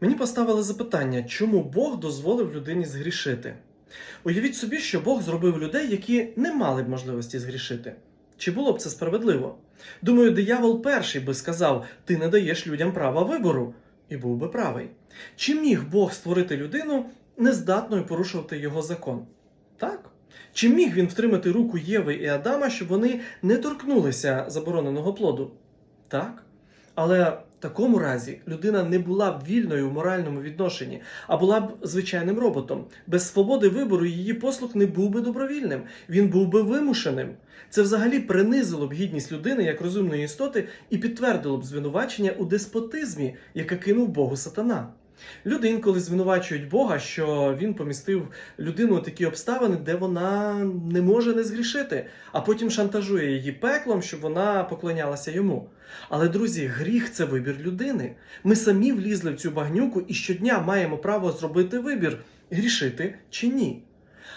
Мені поставили запитання, чому Бог дозволив людині згрішити. Уявіть собі, що Бог зробив людей, які не мали б можливості згрішити. Чи було б це справедливо? Думаю, диявол перший би сказав: ти не даєш людям права вибору, і був би правий. Чи міг Бог створити людину нездатною порушувати його закон? Так. Чи міг він втримати руку Єви і Адама, щоб вони не торкнулися забороненого плоду? Так. Але в такому разі людина не була б вільною в моральному відношенні, а була б звичайним роботом. Без свободи вибору її послуг не був би добровільним, він був би вимушеним. Це взагалі принизило б гідність людини як розумної істоти і підтвердило б звинувачення у деспотизмі, яке кинув Богу сатана. Люди інколи звинувачують Бога, що він помістив людину у такі обставини, де вона не може не згрішити, а потім шантажує її пеклом, щоб вона поклонялася йому. Але, друзі, гріх це вибір людини. Ми самі влізли в цю багнюку і щодня маємо право зробити вибір грішити чи ні.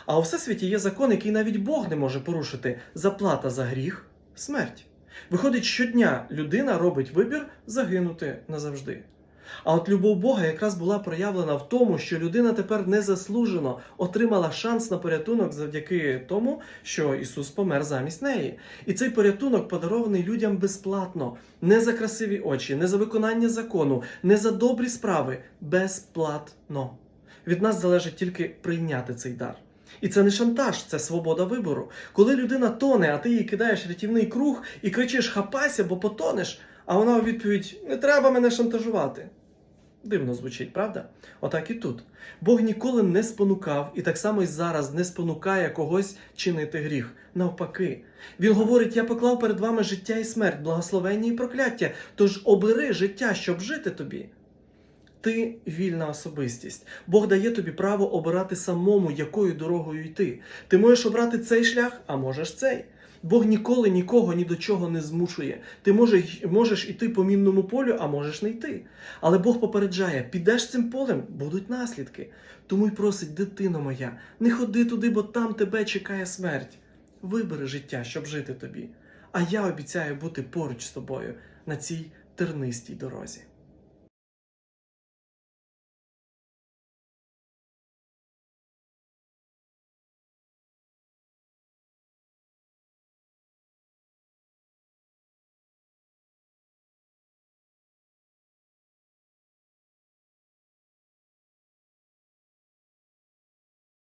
А у всесвіті є закон, який навіть Бог не може порушити заплата за гріх смерть. Виходить, щодня людина робить вибір загинути назавжди. А от любов Бога якраз була проявлена в тому, що людина тепер незаслужено отримала шанс на порятунок завдяки тому, що Ісус помер замість неї. І цей порятунок подарований людям безплатно, не за красиві очі, не за виконання закону, не за добрі справи, безплатно. Від нас залежить тільки прийняти цей дар. І це не шантаж, це свобода вибору. Коли людина тоне, а ти їй кидаєш рятівний круг і кричиш хапайся, бо потонеш, а вона у відповідь не треба мене шантажувати. Дивно звучить, правда? Отак і тут. Бог ніколи не спонукав і так само й зараз не спонукає когось чинити гріх. Навпаки, він говорить: я поклав перед вами життя і смерть, благословення і прокляття. Тож обери життя, щоб жити тобі. Ти вільна особистість. Бог дає тобі право обирати самому, якою дорогою йти. Ти можеш обрати цей шлях, а можеш цей. Бог ніколи нікого ні до чого не змушує. Ти можеш, можеш іти по мінному полю, а можеш не йти. Але Бог попереджає: підеш цим полем, будуть наслідки. Тому й просить, дитино моя, не ходи туди, бо там тебе чекає смерть. Вибери життя, щоб жити тобі. А я обіцяю бути поруч з тобою на цій тернистій дорозі.